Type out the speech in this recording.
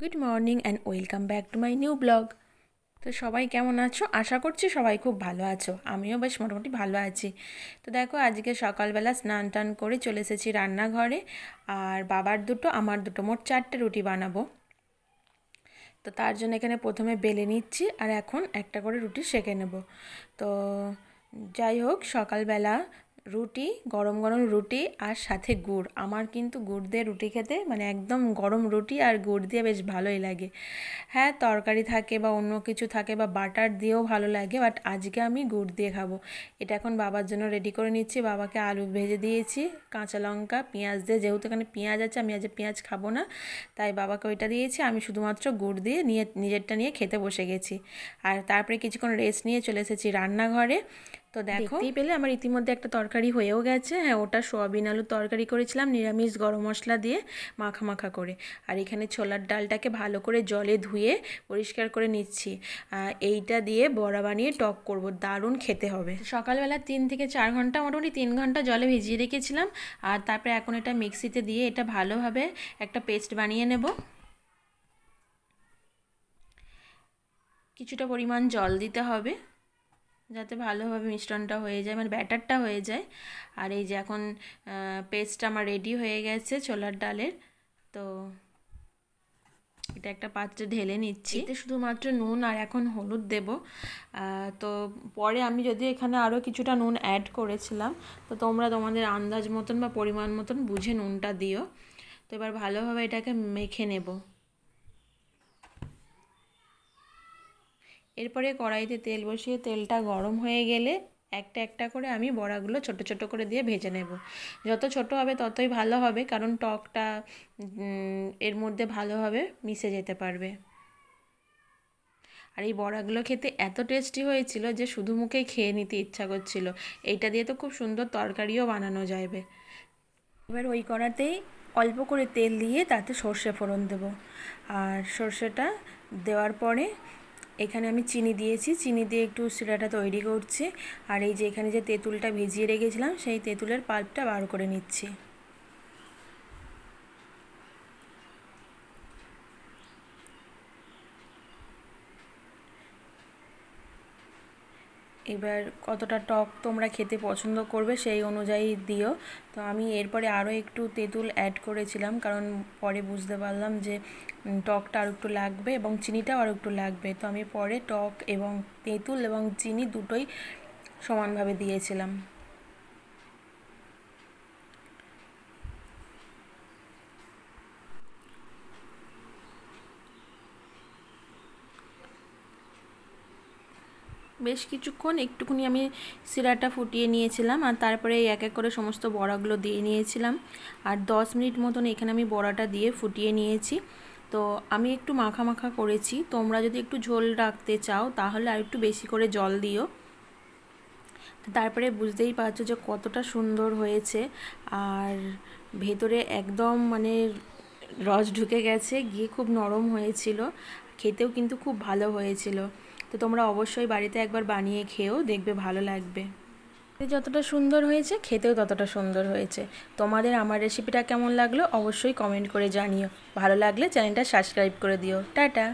Good morning and welcome back to my new blog তো সবাই কেমন আছো? আশা করছি সবাই খুব ভালো আছো। আমিও বেশ মোটামুটি ভালো আছি। তো দেখো, আজকে সকালবেলা স্নান টান করে চলে এসেছি রান্নাঘরে। আর বাবার দুটো, আমার দুটো মোট চারটে রুটি বানাবো। তো তার জন্য এখানে প্রথমে বেলে নিচ্ছি আর এখন একটা করে রুটি সেঁকে নেব। তো যাই হোক, সকালবেলা রুটি, গরম গরম রুটি আর সাথে গুড়। আমার কিন্তু গুড় দিয়ে রুটি খেতে মানে একদম গরম রুটি আর গুড় দিয়ে বেশ ভালোই লাগে। হ্যাঁ তরকারি থাকে বা অন্য কিছু থাকে বা বাটার দিয়েও ভালো লাগে বাট আজকে আমি গুড় দিয়ে খাব। এটা এখন বাবার জন্য রেডি করে নিচ্ছি। বাবাকে আলু ভেজে দিয়েছি, কাঁচা লঙ্কা, পেঁয়াজ দিয়ে। যেহেতু এখানে পেঁয়াজ আছে, আমি আজ পেঁয়াজ খাব না, তাই বাবাকে ওইটা দিয়েছি। আমি শুধুমাত্র গুড় দিয়ে নিয়ে, নিজেরটা নিয়ে খেতে বসে গেছি। আর তারপরে কিছুক্ষণ রেস্ট নিয়ে চলে এসেছি রান্নাঘরে। তো দেখো। পেলে আমার ইতিমধ্যে একটা তরকারি হয়েও গেছে। হ্যাঁ ওটা সোয়াবিন আলুর তরকারি করেছিলাম, নিরামিষ গরম মশলা দিয়ে মাখা মাখা করে। আর এখানে ছোলার ডালটাকে ভালো করে জলে ধুয়ে পরিষ্কার করে নিচ্ছি। এইটা দিয়ে বড়া বানিয়ে টক করব, দারুণ খেতে হবে। সকালবেলা তিন থেকে চার ঘণ্টা, মোটামুটি তিন ঘণ্টা জলে ভিজিয়ে রেখেছিলাম। আর তারপরে এখন এটা মিক্সিতে দিয়ে এটা ভালোভাবে একটা পেস্ট বানিয়ে নেব। কিছুটা পরিমাণ জল দিতে হবে। যাতে ভালোভাবে মিশ্রণটা হয়ে যায় মানে ব্যাটারটা হয়ে যায়। আর এই যে এখন পেস্টটা আমার রেডি হয়ে গেছে ছোলার ডালের। তো এটা একটা পাত্রে ঢেলে নিচ্ছি। এতে শুধুমাত্র নুন আর এখন হলুদ দেব। তো পরে আমি যদি এখানে আরও কিছুটা নুন অ্যাড করেছিলাম, তো তোমরা তোমাদের আন্দাজ মতন বা পরিমাণ মতন বুঝে নুনটা দিও। তো এবার ভালোভাবে এটাকে মেখে নেব। এরপরে কড়াইতে তেল বসিয়ে তেলটা গরম হয়ে গেলে একটা একটা করে আমি বড়াগুলো ছোট ছোট করে দিয়ে ভেজে নেব। যত ছোট হবে ততই ভালো হবে, কারণ টকটা এর মধ্যে ভালোভাবে মিশে যেতে পারবে। আর এই বড়াগুলো খেতে এত টেস্টি হয়েছিল যে শুধু মুখেই খেয়ে নিতে ইচ্ছা করছিল। এইটা দিয়ে তো খুব সুন্দর তরকারিও বানানো যাবে এবার ওই কড়াতেই অল্প করে তেল দিয়ে তাতে সর্ষে ফোড়ন দেব। আর সর্ষেটা দেওয়ার পরে এখানে আমি চিনি দিয়েছি। চিনি দিয়ে একটু শিরাটা তৈরি করছি। আর এই যে এখানে যে তেঁতুলটা ভিজিয়ে রেখেছিলাম, সেই তেঁতুলের পাল্পটা বার করে নিচ্ছি। এবার কতটা টক তোমরা খেতে পছন্দ করবে সেই অনুযায়ী দিও। তো আমি এরপরে আরও একটু তেঁতুল অ্যাড করেছিলাম, কারণ পরে বুঝতে পারলাম যে টকটা আরও একটু লাগবে এবং চিনিটাও আরও একটু লাগবে। তো আমি পরে টক এবং তেঁতুল এবং চিনি দুটোই সমানভাবে দিয়েছিলাম। বেশ কিছুক্ষণ একটুখানি আমি সিরাটা ফুটিয়ে নিয়েছিলাম আর তারপরে এক এক করে সমস্ত বড়াগুলো দিয়ে নিয়েছিলাম। আর দশ মিনিট মতন এখানে আমি বড়াটা দিয়ে ফুটিয়ে নিয়েছি। তো আমি একটু মাখা মাখা করেছি। তোমরা যদি একটু ঝোল রাখতে চাও তাহলে আর একটু বেশি করে জল দিও। তারপরে বুঝতেই পারছ যে কতটা সুন্দর হয়েছে। আর ভেতরে একদম মানে রস ঢুকে গেছে। গিয়ে খুব নরম হয়েছিল। খেতেও কিন্তু খুব ভালো হয়েছিল। তো তোমরা অবশ্যই বাড়িতে একবার বানিয়ে খেয়েও দেখবে, ভালো লাগবে। যতটা সুন্দর হয়েছে, খেতেও ততটা সুন্দর হয়েছে। তোমাদের আমার রেসিপিটা কেমন লাগল অবশ্যই কমেন্ট করে জানিও। ভালো লাগলে চ্যানেলটা সাবস্ক্রাইব করে দিও। টাটা!